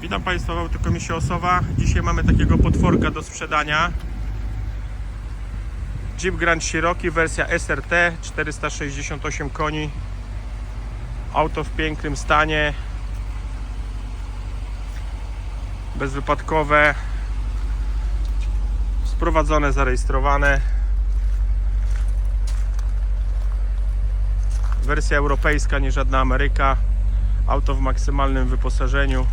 Witam Państwa w Autokomisie Osowa. Dzisiaj mamy takiego potworka do sprzedania. Jeep Grand Cherokee wersja SRT 468 koni. Auto w pięknym stanie. Bezwypadkowe. Sprowadzone, zarejestrowane. Wersja europejska, nie żadna Ameryka. Auto w maksymalnym wyposażeniu.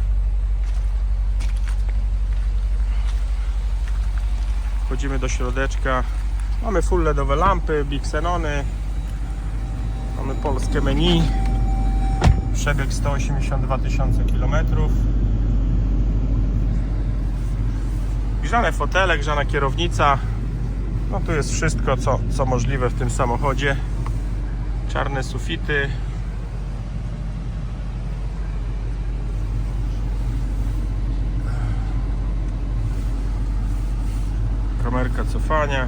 Wchodzimy do środeczka. Mamy full LEDowe lampy, Big Xenony. Mamy polskie menu. Przebieg 182 tysiące kilometrów. Grzane fotele, grzana kierownica. No tu jest wszystko, co, co możliwe w tym samochodzie. Czarne sufity. Cofania.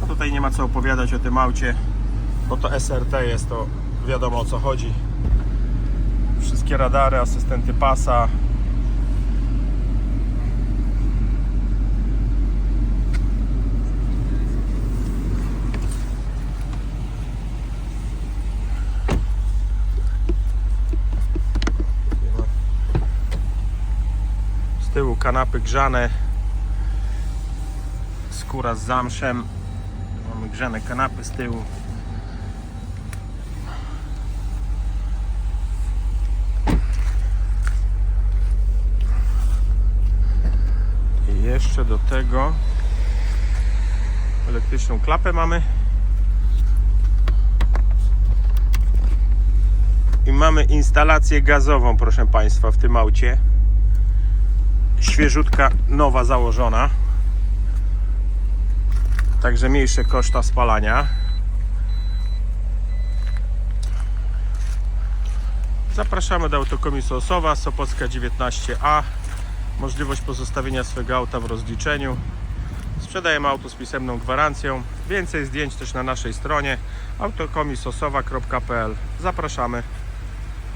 No tutaj nie ma co opowiadać o tym aucie, bo to SRT jest, to wiadomo o co chodzi. Wszystkie radary, asystenty pasa. Z tyłu kanapy grzane. Skóra z zamszem. Mamy grzane kanapy z tyłu. I jeszcze do tego elektryczną klapę mamy. I mamy instalację gazową, proszę Państwa, w tym aucie świeżutka, nowa założona. Także mniejsze koszta spalania. Zapraszamy do autokomisu Osowa, Sopocka 19A. Możliwość pozostawienia swojego auta w rozliczeniu. Sprzedajemy auto z pisemną gwarancją. Więcej zdjęć też na naszej stronie autokomisosowa.pl. Zapraszamy.